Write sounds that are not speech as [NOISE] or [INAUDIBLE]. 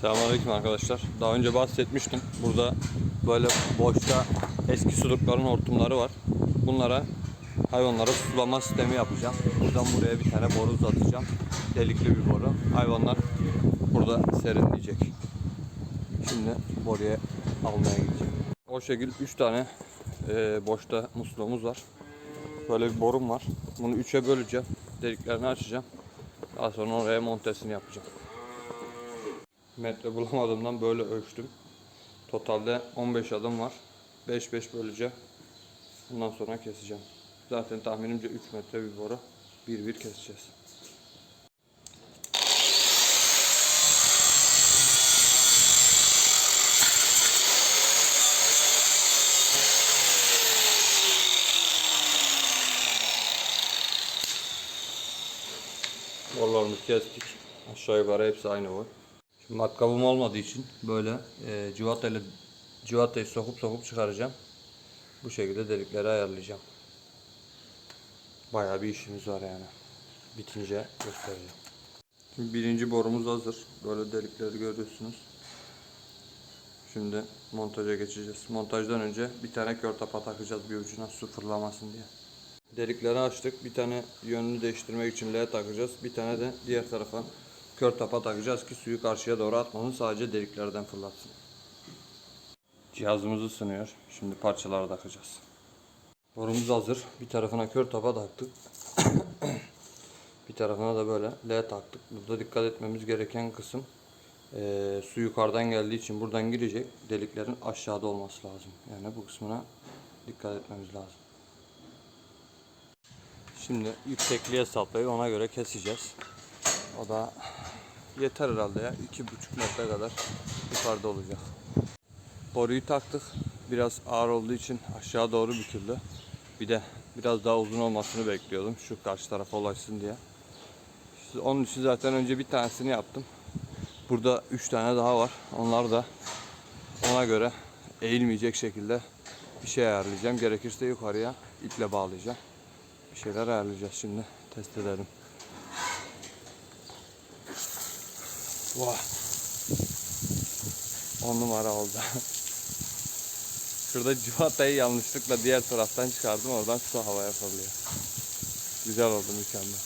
Selamünaleyküm arkadaşlar. Daha önce bahsetmiştim. Burada böyle boşta eski sulukların hortumları var. Bunlara hayvanlara sulama sistemi yapacağım. Buradan buraya bir tane boru uzatacağım. Delikli bir boru. Hayvanlar burada serinleyecek. Şimdi boruya almaya gideceğim. O şekil 3 tane e, boşta musluğumuz var. Böyle bir borum var. Bunu 3'e böleceğim. Deliklerini açacağım. Daha sonra oraya montesini yapacağım metre bulamadığımdan böyle ölçtüm. Totalde 15 adım var. 5-5 böleceğim. Bundan sonra keseceğim. Zaten tahminimce 3 metre bir boru. 1-1 keseceğiz. Borularımızı kestik. Aşağı yukarı hepsi aynı boy. Matkabım olmadığı için böyle e, civatayla civatayı sokup sokup çıkaracağım. Bu şekilde delikleri ayarlayacağım. Bayağı bir işimiz var yani. Bitince göstereceğim. Şimdi birinci borumuz hazır. Böyle delikleri görüyorsunuz. Şimdi montaja geçeceğiz. Montajdan önce bir tane kör takacağız bir ucuna su fırlamasın diye. Delikleri açtık. Bir tane yönünü değiştirmek için L takacağız. Bir tane de diğer tarafa kör tapa takacağız ki suyu karşıya doğru atmasın. Sadece deliklerden fırlatsın. Cihazımız ısınıyor. Şimdi parçaları takacağız. Borumuz hazır. Bir tarafına kör tapa taktık. [COUGHS] bir tarafına da böyle L taktık. Burada dikkat etmemiz gereken kısım eee, su yukarıdan geldiği için buradan girecek. Deliklerin aşağıda olması lazım. Yani bu kısmına dikkat etmemiz lazım. Şimdi yüksekliğe saplayıp ona göre keseceğiz. O da yeter herhalde ya. iki buçuk metre kadar yukarıda olacak. Boruyu taktık. Biraz ağır olduğu için aşağı doğru büküldü. Bir de biraz daha uzun olmasını bekliyordum. Şu karşı tarafa ulaşsın diye. İşte onun için zaten önce bir tanesini yaptım. Burada üç tane daha var. Onlar da ona göre eğilmeyecek şekilde bir şey ayarlayacağım. Gerekirse yukarıya iple bağlayacağım. Bir şeyler ayarlayacağız şimdi. Test edelim. Vah. On numara oldu. Şurada civatayı yanlışlıkla diğer taraftan çıkardım. Oradan su havaya fırlıyor. Güzel oldu mükemmel.